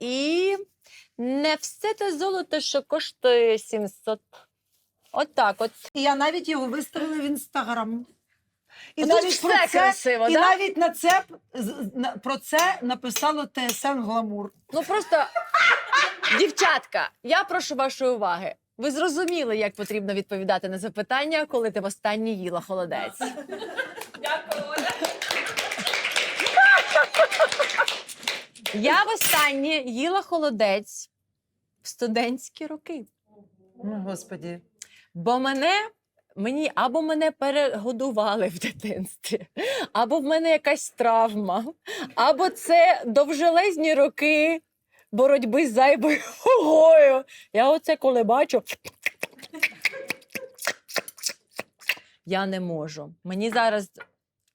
і не все те золото, що коштує 700. От так от. І я навіть його виставила в інстаграм. І навіть все про це, красиво, і да? навіть на це на- про це написало ТСН Гламур. Ну просто, дівчатка, я прошу вашої уваги. Ви зрозуміли, як потрібно відповідати на запитання, коли ти востаннє їла холодець. Дякую. Я востаннє їла холодець в студентські роки. Ну, господі. Бо мене мені або мене перегодували в дитинстві, або в мене якась травма, або це довжелезні роки боротьби з зайвою вагою. Я оце коли бачу. Я не можу. Мені зараз.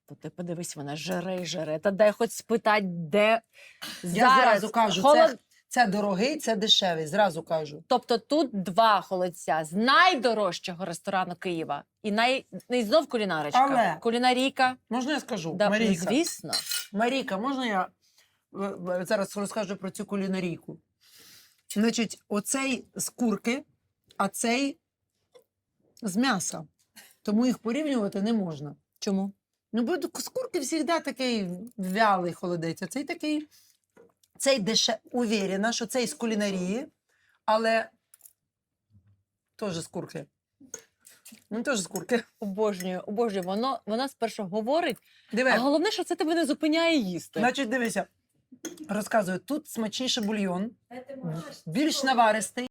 Та Ти подивись, вона жере й жере. Та дай хоч спитати, де Я зразу кажу, холод... це, це дорогий, це дешевий. Зразу кажу. Тобто тут два холодця з найдорожчого ресторану Києва і най... і знов кулінарочка. Але- Кулінарійка. Можна я скажу? Да, Марійка, звісно. Марійка, можна я зараз розкажу про цю кулінарійку? Значить, оцей з курки, а цей з м'яса. Тому їх порівнювати не можна. Чому? Ну, бо з курки завжди такий вялий холодець, а цей такий. Цей деше... Увірена, що цей з кулінарії, але теж з курки. Ну, теж з курки. Обожнюю, обожнюю. Воно, вона спершу говорить, Диви, а головне, що це тебе не зупиняє їсти. значить, дивися. Розказую, тут смачніше бульйон, більш наваристий.